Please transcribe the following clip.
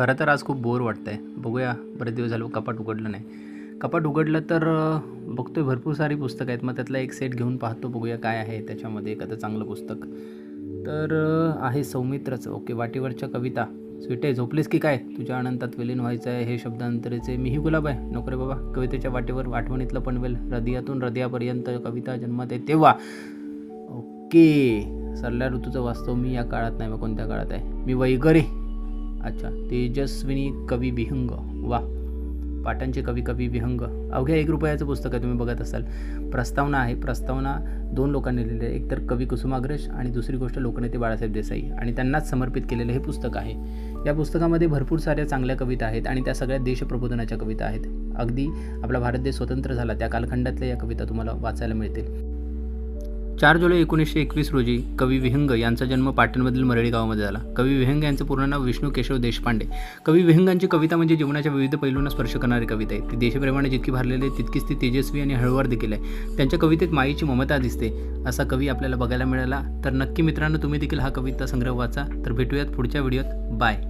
खरं तर आज खूप बोर वाटतं आहे बघूया बरेच दिवस झालं कपाट उघडलं नाही. कपाट उघडलं तर बघतोय भरपूर सारी पुस्तकं आहेत. मग त्यातला एक सेट घेऊन पाहतो बघूया काय आहे त्याच्यामध्ये एखादं चांगलं पुस्तक. तर आहे सौमित्रचं. ओके वाटेवरच्या कविता. स्वीटे झोपलीस की काय? तुझ्या अनंतात विलीन व्हायचं आहे हे शब्दांतरेचे मीही गुलाब आहे. नोकरे बाबा कवितेच्या वाटेवर आठवणीतलं पनवेल. हृदयातून हृदयापर्यंत कविता जन्मात आहे तेव्हा. ओके सरल्या ऋतूचं वास्तव मी या काळात नाही मग कोणत्या काळात आहे? मी वैगरे. अच्छा तेजस्विनी कवी विहंग. वा पाटांचे कवी कवी विहंग. अवघ्या एक रुपयाचं पुस्तक आहे तुम्ही बघत असाल. प्रस्तावना आहे. प्रस्तावना दोन लोकांनी लिहिलेली आहे. एक तर कवी कुसुमाग्रज आणि दुसरी गोष्ट लोकनेते बाळासाहेब देसाई. आणि त्यांनाच समर्पित केलेलं हे पुस्तक आहे. या पुस्तकामध्ये भरपूर साऱ्या चांगल्या कविता आहेत आणि त्या सगळ्या देशप्रबोधनाच्या कविता आहेत. अगदी आपला भारत देश स्वतंत्र झाला. त्या कालखंडातल्या या कविता तुम्हाला वाचायला मिळतील. चार जुलै एकोणीसशे एकवीस रोजी कवी विहंग यांचा जन्म पाटणमधील मरळी गावामध्ये झाला. कवी विहंग यांचं पूर्ण नाव विष्णू केशव देशपांडे. कवी विहंगांची कविता म्हणजे जीवनाच्या विविध पैलूंना स्पर्श करणारी कविता आहे. ती देशप्रेमाने जितकी भरलेली आहे तितकीच ती तेजस्वी आणि हळूवार देखील आहे. त्यांच्या कवितेत माईची ममता दिसते. असा कवी आपल्याला बघायला मिळाला. तर नक्की मित्रांनो तुम्ही देखील हा कविता संग्रह वाचा. तर भेटूयात पुढच्या व्हिडिओत. बाय.